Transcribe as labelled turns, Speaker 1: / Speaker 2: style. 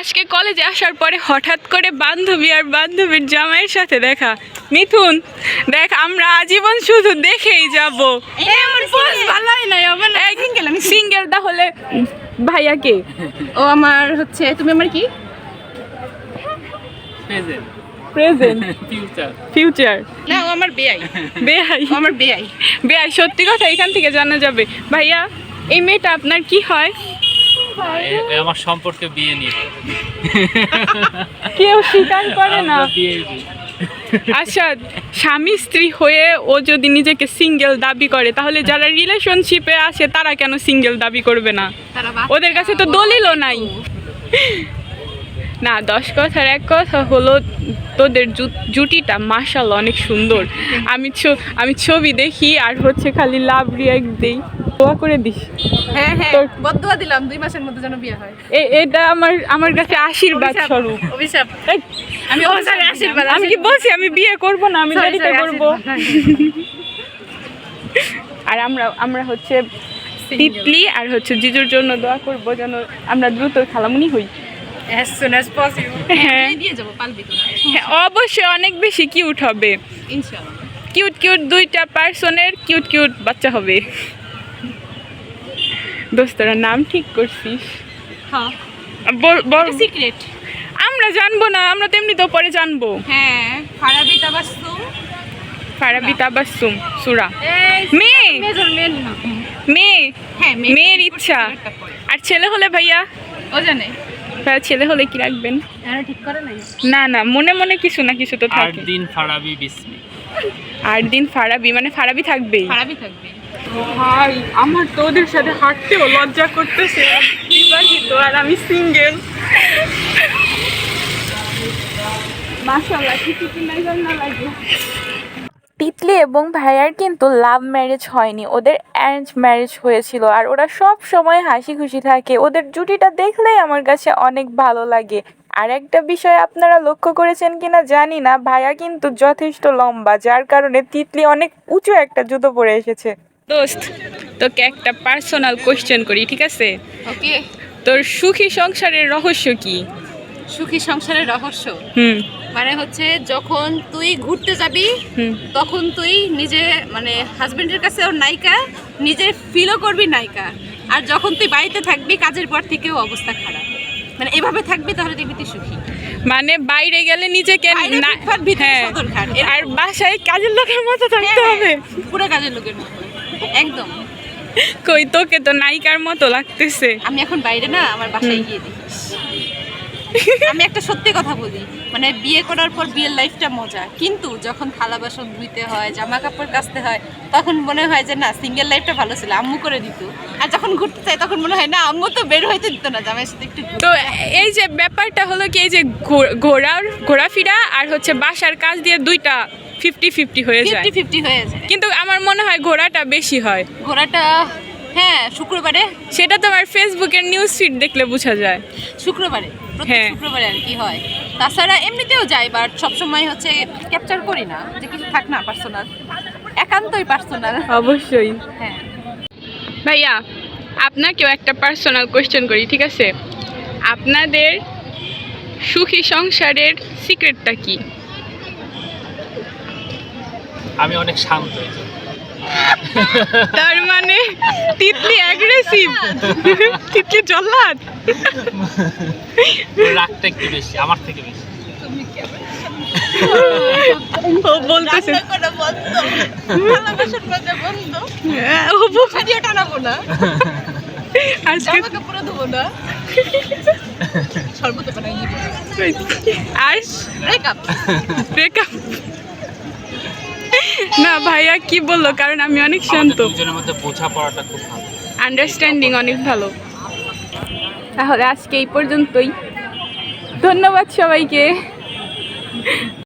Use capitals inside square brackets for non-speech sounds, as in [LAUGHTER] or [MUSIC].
Speaker 1: আজকে কলেজে আসার পরে হঠাৎ করে বান্ধবী আর বান্ধবীর জামাইয়ের সাথে দেখা। মিথুন দেখ আমরা আজীবন শুধু দেখেই যাব।
Speaker 2: সিঙ্গেল আমি
Speaker 1: সিঙ্গেল তাহলে ভাইয়াকে
Speaker 2: ও আমার হচ্ছে তুমি আমার কি?
Speaker 3: প্রেজেন্ট
Speaker 1: প্রেজেন্ট
Speaker 3: ফিউচার
Speaker 1: ফিউচার
Speaker 2: না ও আমার [LAUGHS] ও আমার বেয়াই
Speaker 1: বেহাই সত্যি কথা এখান থেকে জানা যাবে। ভাইয়া এই মেয়েটা আপনার কি হয়?
Speaker 3: আমার সম্পর্কে বিয়ে নিয়ে
Speaker 1: কেউ স্বীকার করে না। আচ্ছা স্বামী স্ত্রী হয়ে ও যদি নিজেকে সিঙ্গেল দাবি করে তাহলে যারা রিলেশনশিপে আছে তারা কেন সিঙ্গেল দাবি করবে না? ওদের কাছে তো দলিলও নাই। না দশ কথার এক কথা হলো তোদের জু- জুটিটা মাশাল অনেক সুন্দর। আমি ছ- আমি ছবি দেখি আর হচ্ছে খালি লাভ রিয়াক্ট দেই। দোয়া করে দিস।
Speaker 2: হ্যাঁ হ্যাঁ বদুয়া দিলাম দুই মাসের মধ্যে যেন বিয়ে হয়।
Speaker 1: এ- এটা আমার আমার কাছে আশীর্বাদ স্বরূপ।
Speaker 2: অভিশাপ। আমি অভিশাপ আশীর্বাদ
Speaker 1: আমি কি বলছি আমি বিয়ে করব না আমি দেরিতে করব? আর আমরা আমরা হচ্ছে তিতলি আর হচ্ছে জিজুর জন্য দোয়া করব যেন আমরা দ্রুত খালামুনি হই। হ্যাঁ।
Speaker 2: এই দিয়ে যাব পালবি তো
Speaker 1: হ্যাঁ অবশ্যই অনেক বেশি কিউট হবে।
Speaker 2: ইনশাআল্লাহ।
Speaker 1: কিউট কিউট দুইটা পার্সনের কিউট কিউট বাচ্চা হবে। দোস্তরা নাম ঠিক করছিস?
Speaker 2: হ্যাঁ।
Speaker 1: বল-
Speaker 2: সিক্রেট
Speaker 1: আমরা জানব না আমরা তেমনি তো পরে জানব।
Speaker 2: হ্যাঁ ফারাবি তাবাসসুম।
Speaker 1: ফারাবি তাবাসসুম সুরা। মেয়ে। মেয়ে।
Speaker 2: হ্যাঁ
Speaker 1: মেয়ের ইচ্ছা। আর ছেলে হলে ভাইয়া?
Speaker 2: ও জানে।
Speaker 1: ভাইয়া ছেলে হলে কি রাখবেন?
Speaker 2: এরা ঠিক করে নাই।
Speaker 1: না না মনে মনে কিছু না কিছু তো
Speaker 3: আট
Speaker 1: থাকে।
Speaker 3: দিন ফারাবি বিসমি
Speaker 1: আট দিন ফারাবি মানে ফারাবি থাকবেই।
Speaker 2: ফারাবি থাকবে
Speaker 1: ভাই, আমার তো ওদের সাথে হাঁটতেও লজ্জা করতেছে। আর আমি সিঙ্গেল
Speaker 4: তিতলি এবং ভাইয়ার কিন্তু লাভ ম্যারেজ হয়নি। ওদের অ্যারেঞ্জ ম্যারেজ হয়েছিল আর ওরা সব সময় হাসি খুশি থাকে। ওদের জুটিটা দেখলেই আমার কাছে অনেক ভালো লাগে। আর একটা বিষয় আপনারা লক্ষ্য করেছেন কিনা জানি না, ভাইয়া কিন্তু যথেষ্ট লম্বা, যার কারণে তিতলি অনেক উঁচু একটা জুতো পরে এসেছে।
Speaker 1: দোস্ত তোকে একটা পার্সোনাল কোয়েশ্চেন করি ঠিক আছে?
Speaker 2: ওকে
Speaker 1: তোর সুখী সংসারের রহস্য কি?
Speaker 2: সুখী সংসারের রহস্য?
Speaker 1: হুম।
Speaker 2: মানে হচ্ছে যখন তুই ঘুরতে যাবি
Speaker 1: হুম।
Speaker 2: তখন তুই নিজে মানে হাজবেন্ডের কাছে ওর নায়িকা নিজে ফিলও করবি নায়িকা। আর যখন তুই বাড়িতে থাকবি কাজের পর থেকেও অবস্থা খারাপ। মানে এভাবে থাকবি তাহলে দেখবি তুই সুখী।
Speaker 1: মানে বাইরে গেলে নিজেকে হ্যাঁ। আর বাসায় কাজের লোকের মতো থাকতে
Speaker 2: হ্যাঁ,
Speaker 1: হবে।
Speaker 2: পুরো কাজের লোকের মতো। একদম।
Speaker 1: কই তোকে তো নায়িকার মতো লাগতেছে।
Speaker 2: আমি এখন বাইরে না আমার বাসায় গিয়ে দেখিস আমি একটা সত্যি কথা বলি মানে বিয়ে করার পর বিয়ের লাইফটা মজা কিন্তু যখন থালা বাসন ধুইতে হয় জামা কাপড় কাচতে হয় তখন মনে হয় যে না সিঙ্গেল লাইফটা ভালো ছিল আম্মু করে দিত। আর যখন ঘুরতে চাই তখন মনে হয় না আম্মু তো বের হইতে দিত না জামাইয়ের সাথে একটু
Speaker 1: তো এই যে ব্যাপারটা হলো কি এই যে ঘোরার ঘোরাফেরা আর হচ্ছে বাসার কাজ দিয়ে দুইটা ফিফটি ফিফটি হয়ে যায়।
Speaker 2: ফিফটি ফিফটি হয়ে যায়।
Speaker 1: কিন্তু আমার মনে হয় ঘোরাটা বেশি হয়।
Speaker 2: ঘোরাটা হ্যাঁ শুক্রবারে।
Speaker 1: সেটা তোমার ফেসবুকের নিউজ ফিড দেখলে বোঝা যায়।
Speaker 2: শুক্রবারে
Speaker 1: হ্যাঁ।
Speaker 2: শুক্রবারে আর কি হয়। তাছাড়া এমনিতেও যাই বাট সবসময় হচ্ছে ক্যাপচার করি না যে কিছু থাক না পার্সোনাল একান্তই পার্সোনাল
Speaker 1: অবশ্যই।
Speaker 2: হ্যাঁ।
Speaker 1: ভাইয়া আপনাকেও একটা পার্সোনাল কোয়েশ্চেন করি ঠিক আছে? আপনাদের সুখী সংসারের সিক্রেটটা কি?
Speaker 3: আমি অনেক শান্ত।
Speaker 1: তার মানে তিতলি অ্যাগ্রেসিভ তিতলি জল্লাদ?
Speaker 3: রাগটা একটু বেশি আমার থেকে বেশি।
Speaker 1: ও বলতেছে। ও বল-
Speaker 2: টানাবো না
Speaker 1: আজকে
Speaker 2: জামা না সর্বত বানাই
Speaker 1: আর
Speaker 2: ব্রেকআপ
Speaker 1: ব্রেকআপ না ভাইয়া কি বলল? কারণ আমি অনেক শান্ত।
Speaker 3: দুজনের মধ্যে বোঝাপড়াটা খুব ভালো।
Speaker 1: আন্ডারস্ট্যান্ডিং অনেক ভালো। তাহলে আজকে এই পর্যন্তই। ধন্যবাদ সবাইকে।